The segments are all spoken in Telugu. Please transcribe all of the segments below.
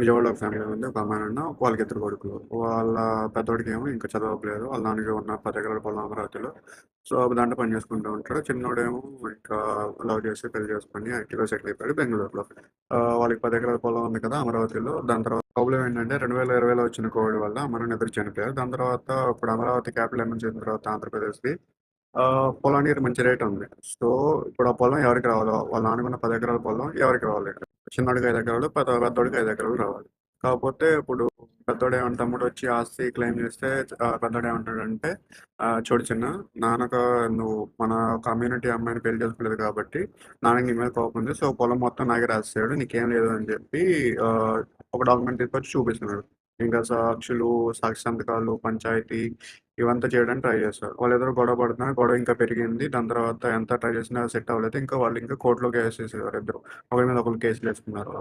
విజయవాడలో ఒక ఫ్యామిలీ ఉంది. ఒక అమ్మాయి, ఉన్న వాళ్ళకి ఇద్దరు కొడుకులు. వాళ్ళ పెద్దోడికేమో ఇంకా చదవట్లేదు. వాళ్ళ నాన్నకి ఉన్న 10 ఎకరాల పొలం అమరావతిలో. సో, దాంట్లో పని చేసుకుంటూ ఉంటాడు. చిన్నోడేమో ఇంకా లవ్ చేసి పెళ్ళి చేసుకొని యాక్టివ్గా సెటిల్ అయిపోయాడు బెంగళూరులో వాళ్ళకి 10 ఎకరాల పొలం ఉంది కదా అమరావతిలో. దాని తర్వాత ప్రాబ్లమ్ ఏంటంటే 2020లో వచ్చిన కోవిడ్ వల్ల మనం ఇద్దరు చనిపోయారు. దాని తర్వాత ఇప్పుడు అమరావతి క్యాపిటల్ ఎమర్జెన్సీ తర్వాత ఆంధ్రప్రదేశ్కి పొలానికి మంచి రేట్ ఉంది. సో, ఇప్పుడు ఆ పొలం ఎవరికి రావాలో వాళ్ళ నాన్నకున్న 10 ఎకరాల పొలం ఎవరికి రావాలి? చిన్నోడికి 5 ఎకరాలు, పెద్ద పెద్దోడికి 5 ఎకరాలు రావాలి. కాకపోతే ఇప్పుడు పెద్దోడేమో తమ్ముడొచ్చి ఆస్తి క్లెయిమ్ చేస్తే పెద్దోడు ఏమంటాడంటే చూడు చిన్న నాన్నక నువ్వు మన కమ్యూనిటీ అమ్మాయిని పెళ్ళి చేసుకోలేదు కాబట్టి నాన్నకి నీ మీద కోపం ఉంది. సో, పొలం మొత్తం నాకే రాసేసాడు. నీకేం లేదు అని చెప్పి ఒక డాక్యుమెంట్ తీసుకొచ్చి చూపిస్తున్నాడు. ఇంకా సాక్షులు, సాక్షి సంతకాలు, పంచాయతీ ఇవంతా చేయడానికి ట్రై చేశారు. ఎదురు గొడవ పడుతున్నారు. గొడవ ఇంకా పెరిగింది. దాని తర్వాత ఎంత ట్రై చేసినా సెట్ అవ్వలేదు. ఇంకా వాళ్ళు ఇంకా కోర్టులో కేసేసారు ఇద్దరు. ఒకరి మీద ఒకరు కేసులు వేసుకున్నారు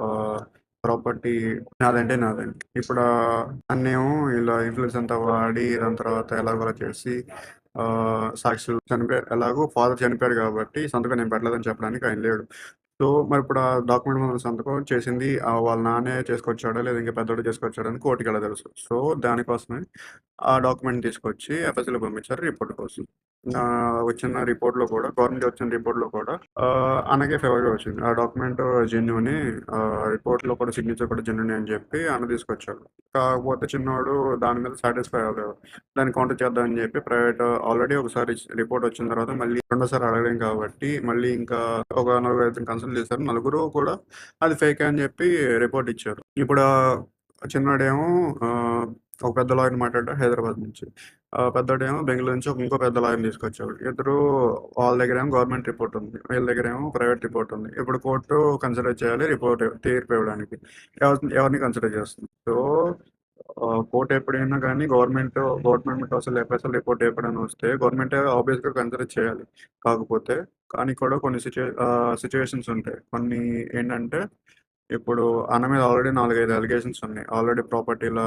ప్రాపర్టీ నాదంటే నాదండి ఇప్పుడు అన్నేమో ఇలా ఇన్‌ఫ్లుయెన్స్ అంతా వాడి దాని తర్వాత ఎలాగోలా చేసి సాక్షులు చనిపోయారు. ఎలాగో ఫాదర్ చనిపోయారు కాబట్టి సంతకం నేను పెట్టలేదని చెప్పడానికి ఆయన లేడు. సో, మరి ఇప్పుడు ఆ డాక్యుమెంట్ మీద సంతకం చేసింది వాళ్ళ నాన్నే చేసుకొచ్చాడో లేదా ఇంకా పెద్దోడు చేసుకొచ్చాడో అని కోర్టుకెలా తెలుసు. సో, దానికోసమే ఆ డాక్యుమెంట్ తీసుకొచ్చి ఎఫ్ఎస్‌ఎల్‌కి పంపించారు రిపోర్ట్ కోసం. వచ్చిన రిపోర్ట్లో కూడా గవర్నమెంట్ వచ్చిన రిపోర్ట్‌లో కూడా అనగే ఫేవర్గా వచ్చింది. ఆ డాక్యుమెంట్ జెన్యున్ రిపోర్ట్లో కూడా సిగ్నేచర్ కూడా జెన్యున్ అని చెప్పి అన్న తీసుకొచ్చాడు. కాకపోతే చిన్నవాడు దాని మీద సాటిస్ఫై అవ్వలేదు. దాన్ని కౌంటర్ చేద్దామని చెప్పి ప్రైవేట్ ఆల్రెడీ ఒకసారి రిపోర్ట్ వచ్చిన తర్వాత మళ్ళీ రెండోసారి అడగలేం కాబట్టి మళ్ళీ ఇంకా ఒక నలుగురు ఐదు కన్సల్ట్ చేశారు. నలుగురు కూడా అది ఫేక్ అని చెప్పి రిపోర్ట్ ఇచ్చారు. ఇప్పుడు చిన్నవాడేమో ఒక పెద్ద లాయర్‌ని మాట్లాడారు హైదరాబాద్ నుంచి. ఆహ్, పెద్దోడేమో బెంగళూరు నుంచి ఒక ఇంకో పెద్ద లాయర్‌ని తీసుకొచ్చాడు. ఇద్దరు వాళ్ళ దగ్గరేమో గవర్నమెంట్ రిపోర్ట్ ఉంది. వీళ్ళ దగ్గరేమో ప్రైవేట్ రిపోర్ట్ ఉంది. ఇప్పుడు కోర్టు కన్సిడర్ చేయాలి రిపోర్ట్ తీర్పు ఇవ్వడానికి. ఎవరిని ఎవరిని కన్సిడర్ చేస్తుంది. సో, కోర్టు కోర్ట్ ఎప్పుడైనా కానీ గవర్నమెంట్ గవర్నమెంట్ అసలు ఎఫ్ఎస్ఎల్ రిపోర్ట్ ఎప్పుడైనా వస్తే గవర్నమెంట్ ఆబ్వియస్‌గా కన్సిడర్ చేయాలి. కాకపోతే కానీ కూడా కొన్ని సిట్యు ఆహ్, ఉంటాయి. కొన్ని ఏంటంటే ఇప్పుడు అన్న మీద ఆల్రెడీ 4, 5 అలిగేషన్స్ ఉన్నాయి. ఆల్రెడీ ప్రాపర్టీల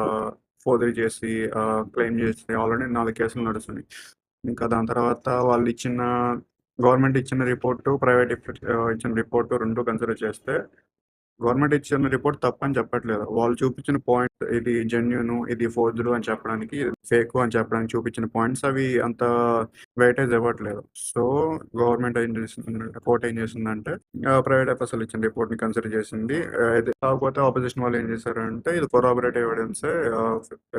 ఆహ్, ఫోర్జరీ చేసి క్లెయిమ్ చేసి ఆల్రెడీ నాలుగు కేసులు నడుస్తున్నాయి. ఇంకా దాని తర్వాత వాళ్ళు ఇచ్చిన గవర్నమెంట్ ఇచ్చిన రిపోర్టు, ప్రైవేట్ ఇచ్చిన రిపోర్టు రెండు కన్సిడర్ చేస్తే గవర్నమెంట్ ఇచ్చిన రిపోర్ట్ తప్పని చెప్పట్లేదు. వాళ్ళు చూపించిన పాయింట్ ఇది జెన్యున్ ఇది ఫోర్జ్డ్ అని చెప్పడానికి, ఫేక్ అని చెప్పడానికి చూపించిన పాయింట్స్ అవి అంత వెయిటేజ్ ఇవ్వట్లేదు. సో, గవర్నమెంట్ ఏం చేసింది కోర్ట్ ఏం చేసిందంటే ప్రైవేట్ ఎఫ్ఎస్ఎల్ ఇచ్చిన రిపోర్ట్‌ని కన్సిడర్ చేసింది. కాకపోతే ఆపోజిషన్ వాళ్ళు ఏం చేశారంటే ఇది కొరాబరేటివ్ ఎవిడెన్స్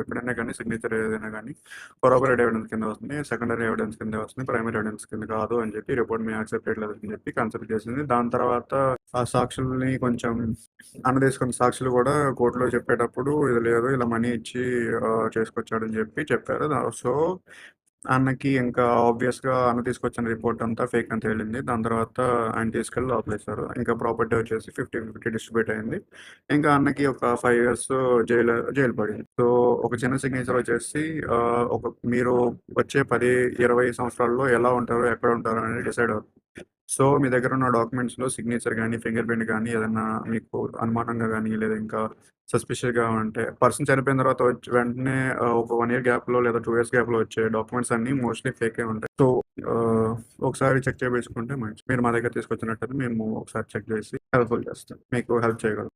ఎప్పుడైనా కానీ సిగ్నేచర్ ఏదైనా కానీ కొరాబరేటివ్ ఎవిడెన్స్ కింద వస్తుంది. సెకండరీ ఎవిడెన్స్ కింద వస్తుంది. ప్రైమరీ ఎవిడెన్స్ కింద కాదు అని చెప్పి రిపోర్ట్ మేము యాక్సెప్ట్ చేయలేదు అని చెప్పి కన్సిడర్ చేసింది. దాని తర్వాత ఆ సాక్షుల్ని కొంచెం అన్న తీసుకున్న సాక్షులు కూడా కోర్టులో చెప్పేటప్పుడు ఇది లేదు ఇలా మనీ ఇచ్చి చేసుకొచ్చాడని చెప్పి చెప్పారు. సో, అన్నకి ఇంకా ఆబ్వియస్‌గా అన్న తీసుకొచ్చిన రిపోర్ట్ అంతా ఫేక్ అని తేలింది. దాని తర్వాత ఆయన తీసుకెళ్ళి లోపలేశారు. ఇంకా ప్రాపర్టీ వచ్చేసి 50, 50 డిస్ట్రిబ్యూట్ అయింది. ఇంకా అన్నకి ఒక ఫైవ్ ఇయర్స్ జైలు జైలు పడింది. సో, ఒక చిన్న సిగ్నేచర్ వచ్చేసి ఒక మీరు వచ్చే పది ఇరవై సంవత్సరాల్లో ఎలా ఉంటారు ఎక్కడ ఉంటారో అనేది డిసైడ్ అవుతుంది. సో, మీ దగ్గర ఉన్న డాక్యుమెంట్స్‌లో సిగ్నేచర్ కానీ ఫింగర్ ప్రింట్ కానీ ఏదన్నా మీకు అనుమానంగా కానీ లేదా ఇంకా సస్పిషియస్‌గా ఉంటే పర్సన్ చనిపోయిన తర్వాత వచ్చి వెంటనే ఒక వన్ ఇయర్ గ్యాప్‌లో లేదా టూ ఇయర్స్ గ్యాప్‌లో వచ్చే డాక్యుమెంట్స్ అన్నీ మోస్ట్‌లీ ఫేకే ఉంటాయి. సో, ఒకసారి చెక్ చేపించుకుంటే మంచి మీరు మా దగ్గర తీసుకొచ్చినట్టయితే మేము ఒకసారి చెక్ చేసి హెల్ప్‌ఫుల్ చేస్తాం. మీకు హెల్ప్ చేయగలం.